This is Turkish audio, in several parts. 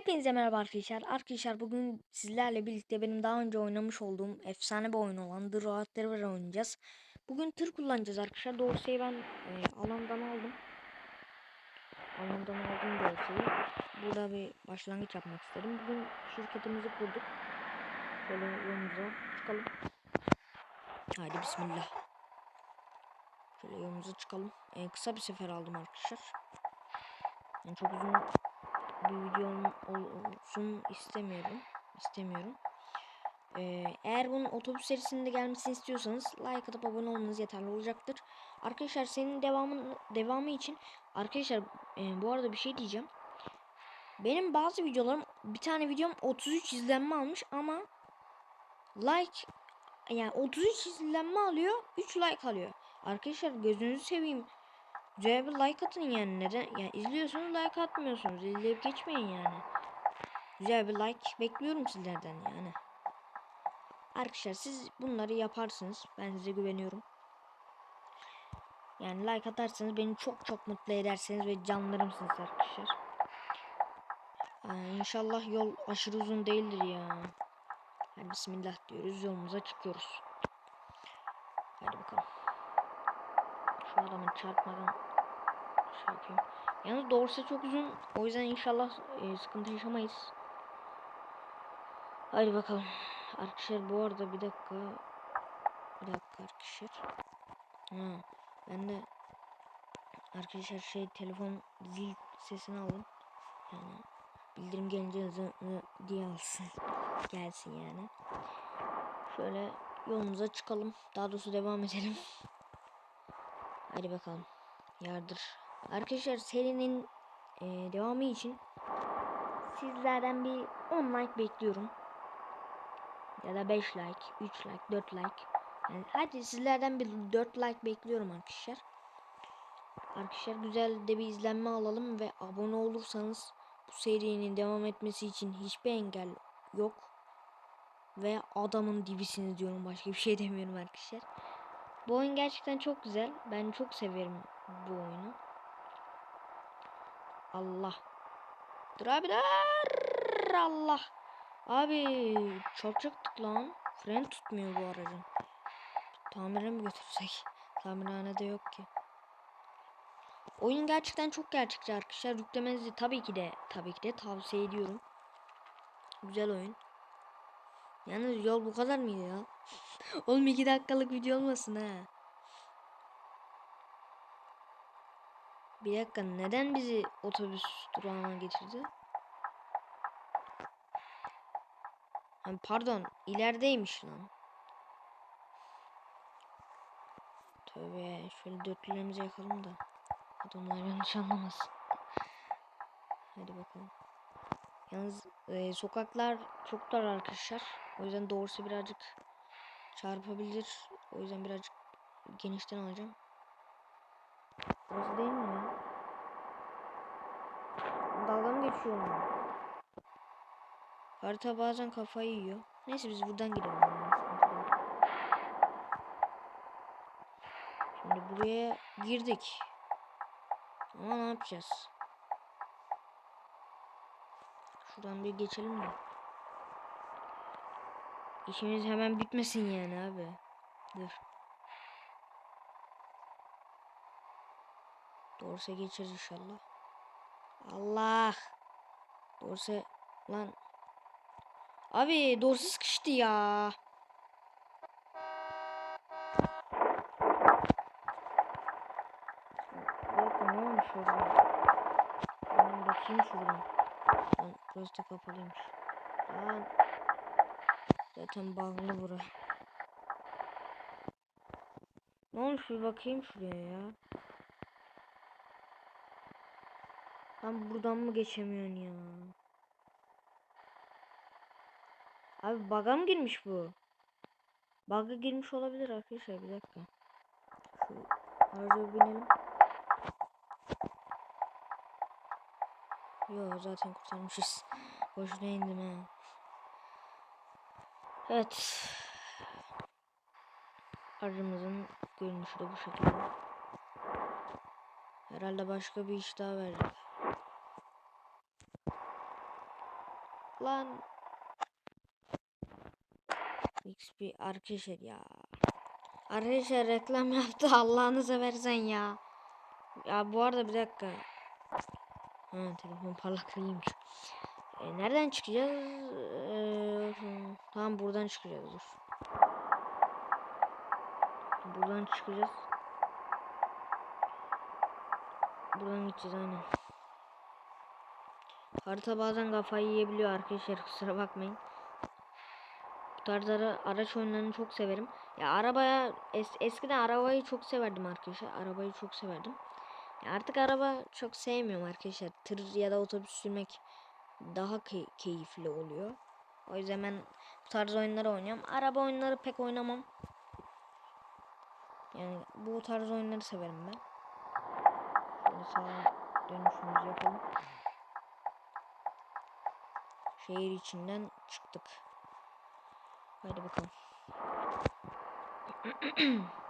Hepinize merhaba arkadaşlar. Arkadaşlar bugün sizlerle birlikte benim daha önce oynamış olduğum efsane bir oyun olan The Road River oynayacağız. Bugün tır kullanacağız arkadaşlar. Dorsey'i ben e, alandan aldım. Alandan aldım Dorsey'i. Burada bir başlangıç yapmak istedim. Bugün şirketimizi kurduk. Şöyle yolumuza çıkalım. Haydi bismillah. Şöyle yolumuza çıkalım. E, kısa bir sefer aldım arkadaşlar. Yani çok uzun bir videom olsun istemiyorum. İstemiyorum. Ee, eğer bunun otobüs serisinde gelmesini istiyorsanız like atıp abone olmanız yeterli olacaktır. Arkadaşlar senin devamın devamı için arkadaşlar e, bu arada bir şey diyeceğim. Benim bazı videolarım bir tane videom 33 izlenme almış ama like yani 33 izlenme alıyor 3 like alıyor. Arkadaşlar gözünüzü seveyim. Güzel bir like atın yani neden? Yani izliyorsunuz like atmıyorsunuz. İzleyip geçmeyin yani. Güzel bir like bekliyorum sizlerden yani. Arkadaşlar siz bunları yaparsınız. Ben size güveniyorum. Yani like atarsanız beni çok çok mutlu ederseniz ve canlarımsınız arkadaşlar. Ee, inşallah yol aşırı uzun değildir ya. Hadi bismillah diyoruz yolumuza çıkıyoruz. Hadi bakalım. Şu adamı çarpmadan şey yapayım. Doğrusu çok uzun. O yüzden inşallah e, sıkıntı yaşamayız. Hadi bakalım. Arkadaşlar bu arada bir dakika. Bir dakika arkadaşlar. Ha, ben de arkadaşlar şey telefon zil sesini alın. Yani bildirim gelince hızlı diye alsın. Gelsin yani. Şöyle yolumuza çıkalım. Daha doğrusu devam edelim. Hadi bakalım. Yardır. Arkadaşlar serinin e, devamı için sizlerden bir 10 like bekliyorum. Ya da 5 like, 3 like, 4 like. Yani hadi sizlerden bir 4 like bekliyorum arkadaşlar. Arkadaşlar güzel de bir izlenme alalım ve abone olursanız bu serinin devam etmesi için hiçbir engel yok. Ve adamın dibisiniz diyorum başka bir şey demiyorum arkadaşlar. Bu oyun gerçekten çok güzel. Ben çok severim bu oyunu. Allah. Dur abi dur. Allah. Abi çarpacaktık lan. Fren tutmuyor bu aracın. Tamire mi götürsek? Tamirhanede yok ki. Oyun gerçekten çok gerçekçi arkadaşlar. Yüklemenizi tabii ki de tabii ki de tavsiye ediyorum. Güzel oyun. Yalnız yol bu kadar mıydı ya? Oğlum 2 dakikalık video olmasın ha. Bir dakika neden bizi otobüs durağına getirdi? Pardon ilerideymiş lan. Tövbe şöyle dörtlülerimizi yakalım da adamlar yanlış anlamasın. Hadi bakalım. Yalnız e, sokaklar çok dar arkadaşlar. O yüzden doğrusu birazcık çarpabilir. O yüzden birazcık genişten alacağım. Burası değil mi ya? Dalga mı geçiyorum? Harita bazen kafayı yiyor. Neyse biz buradan gidelim. Şimdi buraya girdik. Ama ne yapacağız? Şuradan bir geçelim de. İşimiz hemen bitmesin yani abi. Dur. Doğrusu geçer inşallah. Allah. Doğrusu lan. Abi doğrusu sıkıştı ya. Bakın ne olmuş orada? Ben bakayım şuradan. Lan burası kapalıymış. Lan. Zaten bağlı bura. Ne olmuş bir bakayım şuraya ya. Lan buradan mı geçemiyorsun ya? Abi bug'a mı girmiş bu? Bug'a girmiş olabilir arkadaşlar bir dakika. Şu araca binelim. Yo zaten kurtarmışız. Boşuna indim ha. Evet. Aracımızın görünüşü de bu şekilde. Herhalde başka bir iş daha verecek. Lan. XP arkadaşlar ya. Arkadaşlar reklam yaptı Allah'ını seversen ya. Ya bu arada bir dakika. Ha telefon parlaklıymış. E, nereden çıkacağız? Ee, tamam buradan çıkacağız dur. Buradan çıkacağız. Buradan gideceğiz aynen. Harita bazen kafayı yiyebiliyor arkadaşlar kusura bakmayın. Bu tarz ara, araç oyunlarını çok severim. Ya arabaya es, eskiden arabayı çok severdim arkadaşlar. Arabayı çok severdim. Ya artık araba çok sevmiyorum arkadaşlar. Tır ya da otobüs sürmek daha key- keyifli oluyor. O yüzden ben bu tarz oyunları oynuyorum. Araba oyunları pek oynamam. Yani bu tarz oyunları severim ben. Şöyle sağa dönüşümüzü yapalım. Şehir içinden çıktık. Hadi bakalım.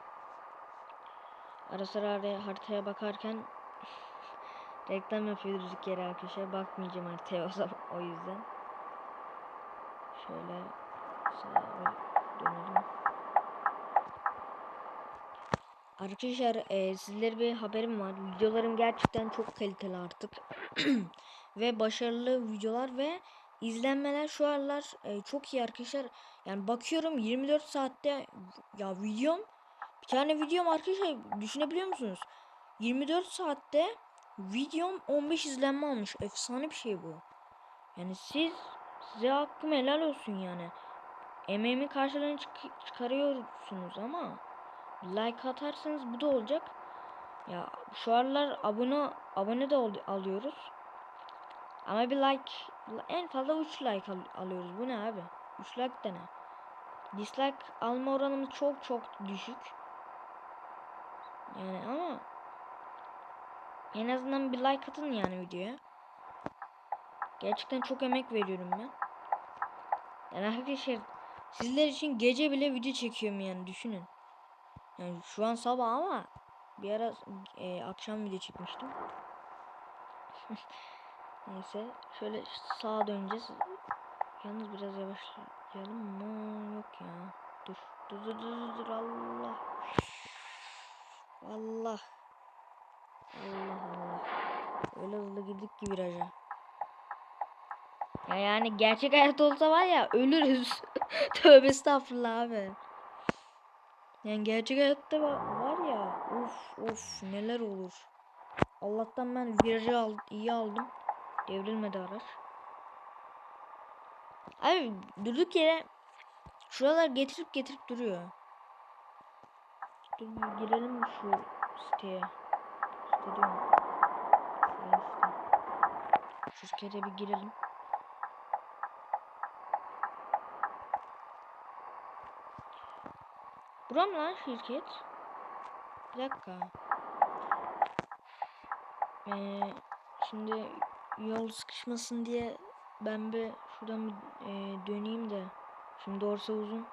Ara sıra haritaya bakarken reklam yapıyor durduk yere arkadaşlar. Bakmayacağım haritaya o zaman o yüzden. Şöyle sağa dönelim. Arkadaşlar e, sizlere bir haberim var. Videolarım gerçekten çok kaliteli artık. ve başarılı videolar ve izlenmeler şu aralar e, çok iyi arkadaşlar. Yani bakıyorum 24 saatte ya videom bir tane videom arkadaşlar düşünebiliyor musunuz? 24 saatte videom 15 izlenme almış. Efsane bir şey bu. Yani siz size hakkım helal olsun yani. Emeğimin karşılığını çık- çıkarıyorsunuz ama like atarsanız bu da olacak. Ya şu aralar abone abone de ol- alıyoruz. Ama bir like en fazla 3 like al- alıyoruz. Bu ne abi? 3 like de ne? Dislike alma oranımız çok çok düşük. Yani ama en azından bir like atın yani videoya. Gerçekten çok emek veriyorum ben. Yani arkadaşlar sizler için gece bile video çekiyorum yani düşünün. Yani şu an sabah ama bir ara e, akşam video çekmiştim. Neyse şöyle sağa döneceğiz. Yalnız biraz yavaşlayalım mı? Yok ya. Dur. Dur dur dur dur Allah. Allah. Allah Allah. Öyle hızlı girdik ki viraja. Ya yani gerçek hayat olsa var ya ölürüz. Tövbe estağfurullah abi. Yani gerçek hayatta var, ya of of neler olur. Allah'tan ben virajı al, iyi aldım. Devrilmedi araç. Abi durduk yere şuralar getirip getirip duruyor. Dur girelim şu siteye? Site diyorum. Şuraya site. Şu siteye bir girelim. Buram lan şirket. Bir dakika. Ee, şimdi yol sıkışmasın diye ben bir şuradan bir e, döneyim de. Şimdi orası uzun.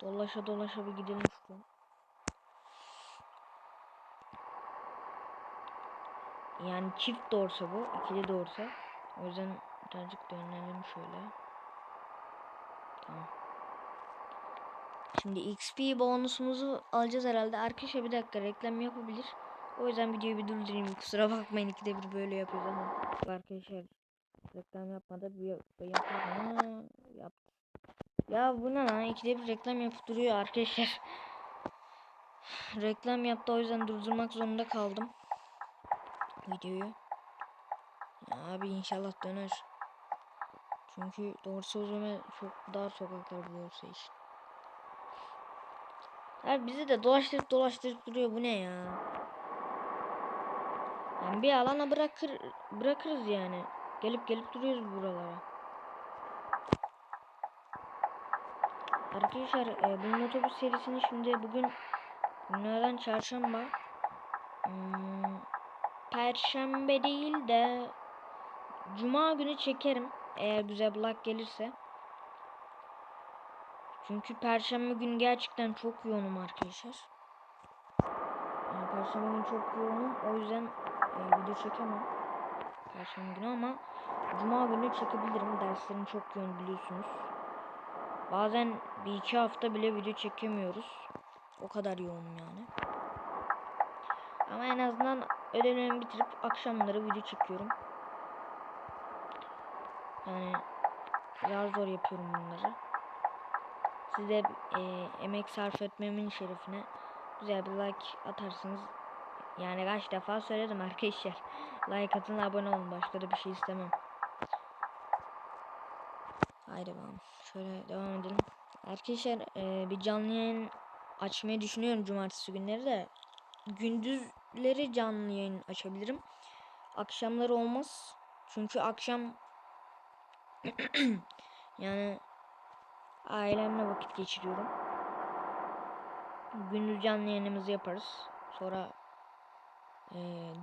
Dolaşa dolaşa bir gidelim şuradan. Yani çift dorsa bu. ikili dorsa. O yüzden birazcık dönelim şöyle. Tamam. Şimdi XP bonusumuzu alacağız herhalde. Arkadaşlar bir dakika reklam yapabilir. O yüzden videoyu bir durdurayım. Kusura bakmayın ikide bir böyle yapıyoruz ama. Arkadaşlar reklam yapmadı. Bir yapalım. Yap. Ya bu ne lan? İkide bir reklam yapıp duruyor arkadaşlar. reklam yaptı o yüzden durdurmak zorunda kaldım. Videoyu. Abi inşallah döner. Çünkü doğrusu uzun çok dar sokaklar bulursa işte. Abi bizi de dolaştırıp dolaştırıp duruyor bu ne ya? Yani bir alana bırakır bırakırız yani. Gelip gelip duruyoruz buralara. Arkadaşlar e, bunun otobüs serisini şimdi bugün günlerden çarşamba hmm, Perşembe değil de Cuma günü çekerim eğer güzel blog gelirse. Çünkü perşembe günü gerçekten çok yoğunum arkadaşlar. Yani perşembe günü çok yoğunum. O yüzden e, video çekemem. Perşembe günü ama Cuma günü çekebilirim. Derslerim çok yoğun biliyorsunuz. Bazen bir iki hafta bile video çekemiyoruz. O kadar yoğunum yani. Ama en azından ödevlerimi bitirip akşamları video çekiyorum. Yani zar zor yapıyorum bunları. Size e, emek sarf etmemin şerefine güzel bir like atarsınız. Yani kaç defa söyledim arkadaşlar. Like atın abone olun. Başka da bir şey istemem. Haydi bakalım. Şöyle devam edelim. Arkadaşlar e, bir canlı yayın açmayı düşünüyorum cumartesi günleri de. Gündüzleri canlı yayın açabilirim. Akşamları olmaz. Çünkü akşam yani ailemle vakit geçiriyorum. Gündüz canlı yayınımızı yaparız. Sonra e,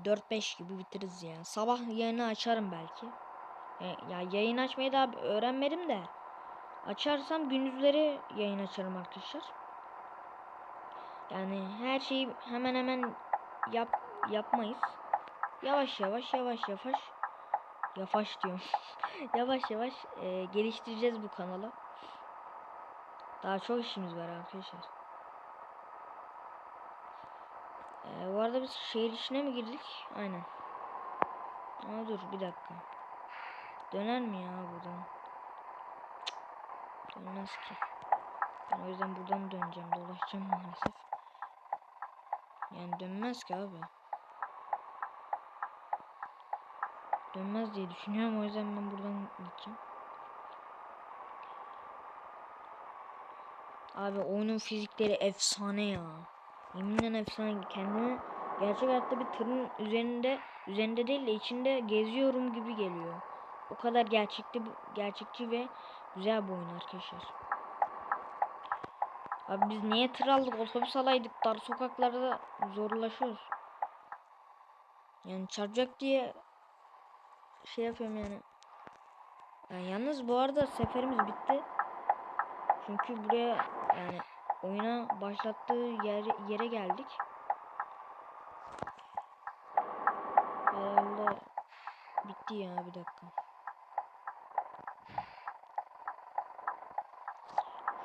4-5 gibi bitiririz yani. Sabah yayını açarım belki. E, ya yayın açmayı daha öğrenmedim de. Açarsam gündüzleri yayın açarım arkadaşlar. Yani her şeyi hemen hemen yap yapmayız. Yavaş yavaş yavaş yavaş yavaş diyorum. yavaş yavaş e, geliştireceğiz bu kanalı. Daha çok işimiz var arkadaşlar. E, bu arada biz şehir içine mi girdik? Aynen. Ama dur bir dakika. Döner mi ya buradan? Dönmez ki. Ben o yüzden buradan döneceğim. Dolaşacağım maalesef. Yani dönmez ki abi. Dönmez diye düşünüyorum. O yüzden ben buradan gideceğim. Abi oyunun fizikleri efsane ya. Yeminle efsane. Kendimi gerçek hayatta bir tırın üzerinde üzerinde değil de içinde geziyorum gibi geliyor. O kadar gerçekçi gerçekçi ve güzel bir oyun arkadaşlar. Abi biz niye tır aldık otobüs alaydık dar sokaklarda zorlaşıyoruz. Yani çarpacak diye şey yapıyorum yani. yani. Yalnız bu arada seferimiz bitti. Çünkü buraya yani oyuna başlattığı yere, yere geldik. Herhalde bitti ya bir dakika.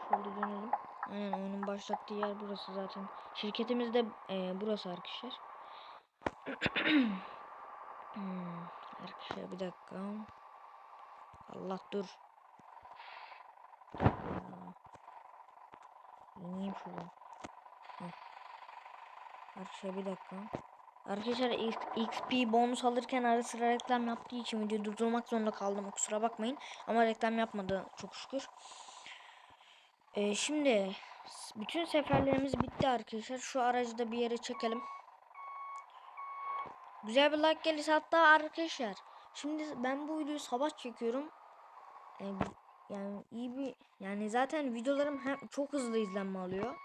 Şöyle dönelim. Aynen oyunun başlattığı yer burası zaten. Şirketimiz de e, burası arkadaşlar. hmm, arkadaşlar bir dakika. Allah dur. İneyim şuradan. Arkadaşlar bir dakika. Arkadaşlar XP bonus alırken ara sıra reklam yaptığı için videoyu durdurmak zorunda kaldım. Kusura bakmayın. Ama reklam yapmadı çok şükür. Ee, şimdi bütün seferlerimiz bitti arkadaşlar. Şu aracı da bir yere çekelim. Güzel bir like gelirse hatta arkadaşlar. Şimdi ben bu videoyu sabah çekiyorum. Ee, yani iyi bir yani zaten videolarım hem çok hızlı izlenme alıyor.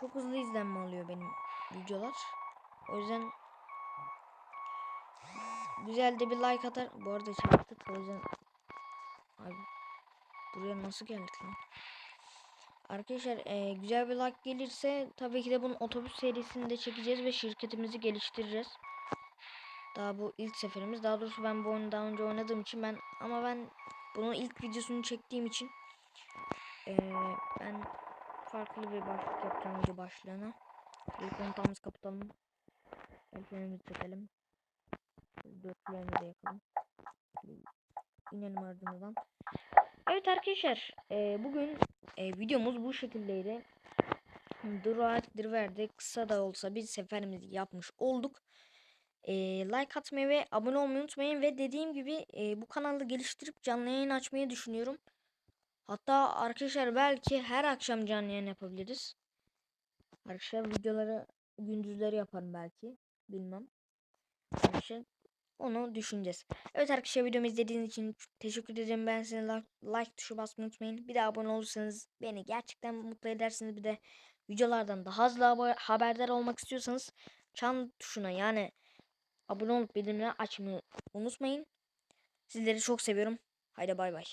Çok hızlı izlenme alıyor benim videolar. O yüzden güzel de bir like atar. Bu arada çarptık o yüzden abi buraya nasıl geldik lan? Arkadaşlar e, güzel bir like gelirse tabii ki de bunun otobüs serisini de çekeceğiz ve şirketimizi geliştireceğiz. Daha bu ilk seferimiz. Daha doğrusu ben bu oyunu daha önce oynadığım için ben ama ben bunun ilk videosunu çektiğim için ee, ben farklı bir başlık yapacağım video başlığına. İlk kontağımızı kapatalım. Elflerimizi çekelim. Dörtlerimizi de yakalım. İnelim ardından. Evet arkadaşlar e, bugün e, videomuz bu şekildeydi. Duraat Dirver'de kısa da olsa bir seferimizi yapmış olduk. E, like atmayı ve abone olmayı unutmayın. Ve dediğim gibi e, bu kanalı geliştirip canlı yayın açmayı düşünüyorum. Hatta arkadaşlar belki her akşam canlı yayın yapabiliriz. Arkadaşlar videoları gündüzleri yaparım belki. Bilmem. Arkadaşlar onu düşüneceğiz. Evet arkadaşlar videomu izlediğiniz için teşekkür ederim. Ben size like, like tuşu basmayı unutmayın. Bir de abone olursanız beni gerçekten mutlu edersiniz. Bir de videolardan daha hızlı haberdar olmak istiyorsanız çan tuşuna yani abone olup bildirimleri açmayı unutmayın. Sizleri çok seviyorum. Haydi bay bay.